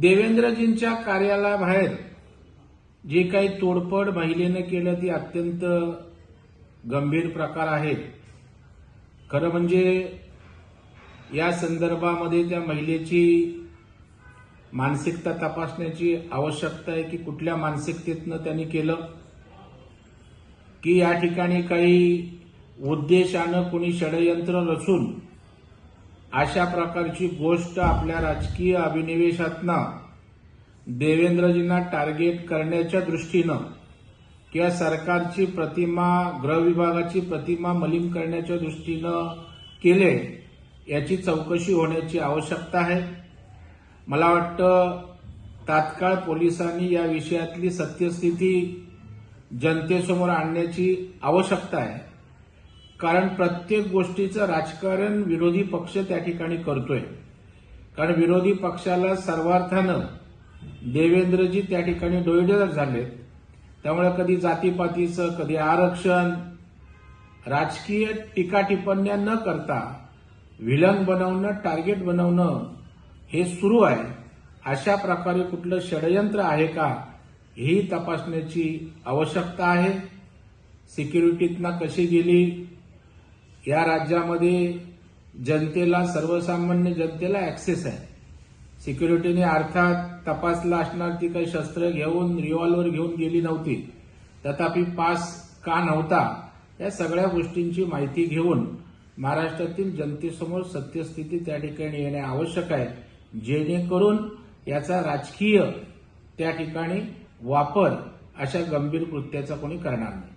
देवेंद्रजींच्या कार्यालयाबाहेर जे काही तोडफोड महिलेनं केलं ती अत्यंत गंभीर प्रकार आहेत. खरं म्हणजे या संदर्भामध्ये त्या महिलेची मानसिकता तपासण्याची आवश्यकता आहे की कुठल्या मानसिकतेतनं त्यांनी केलं की या ठिकाणी काही उद्देशानं कोणी षडयंत्र रचून अशा प्रकारची गोष्ट आपल्या राजकीय अभिनिवेशातनं देवेंद्रजींना टार्गेट करण्याच्या दृष्टीनं किंवा सरकारची प्रतिमा गृहविभागाची प्रतिमा मलिन करण्याच्या दृष्टीनं केले याची चौकशी होण्याची आवश्यकता आहे. मला वाटतं तात्काळ पोलिसांनी या विषयातली सत्यस्थिती जनतेसमोर आणण्याची आवश्यकता आहे. कारण प्रत्येक गोष्टीचं राजकारण विरोधी पक्ष त्या ठिकाणी करतोय. कारण विरोधी पक्षाला सर्वार्थानं देवेंद्रजी त्या ठिकाणी डोईडर झालेत त्यामुळे कधी जातीपातीचं कधी आरक्षण राजकीय टीका टिप्पण्या न करता विलन बनवणं टार्गेट बनवणं हे सुरू आहे. अशा प्रकारे कुठलं षडयंत्र आहे का ही तपासण्याची आवश्यकता आहे. सिक्युरिटीतना कशी गेली? या राज्यामध्ये जनतेला सर्वसामान्य जनतेला ऍक्सेस आहे. सिक्युरिटीने अर्थात तपासला असणार ती काही शस्त्र घेऊन रिव्हॉल्वर घेऊन गेली नव्हती. तथापि पास का नव्हता या सगळ्या गोष्टींची माहिती घेऊन महाराष्ट्रातील जनतेसमोर सत्यस्थिती त्या ठिकाणी येणे आवश्यक आहे. जेणेकरून याचा राजकीय त्या ठिकाणी वापर अशा गंभीर कृत्याचा कोणी करणार नाही.